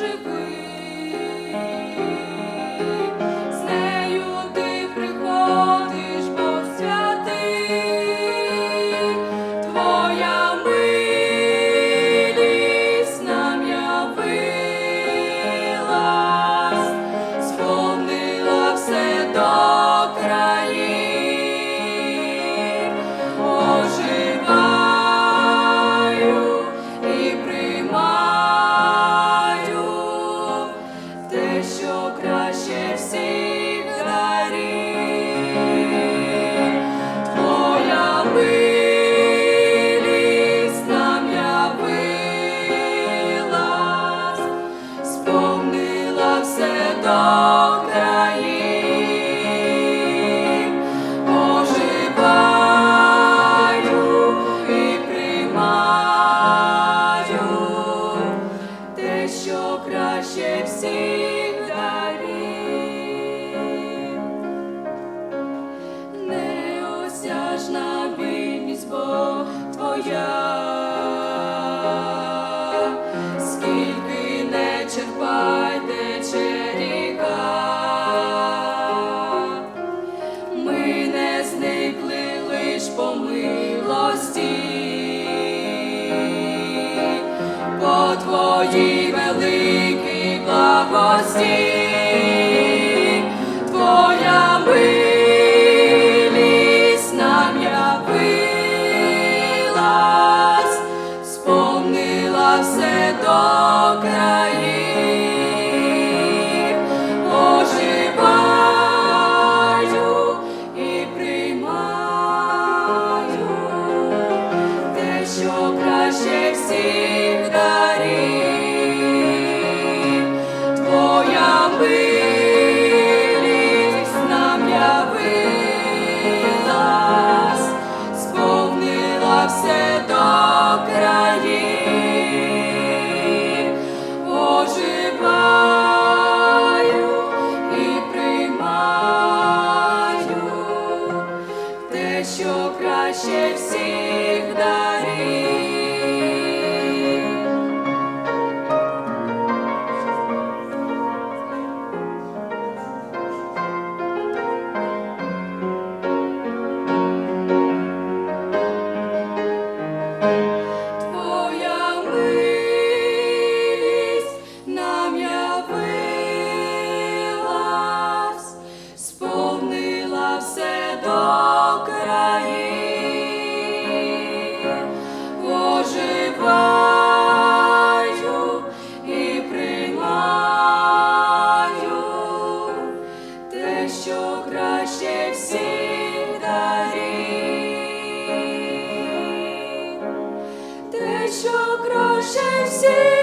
potrzebuję. Неосяжна вільність, Бог твоя, милості, по твоїй великій благості. Твоя милість нам явилась, сповнила все до країн, всім твоя милість нам явилась, сповнила все до краю. що краще всі дарів, те, що краще всіх.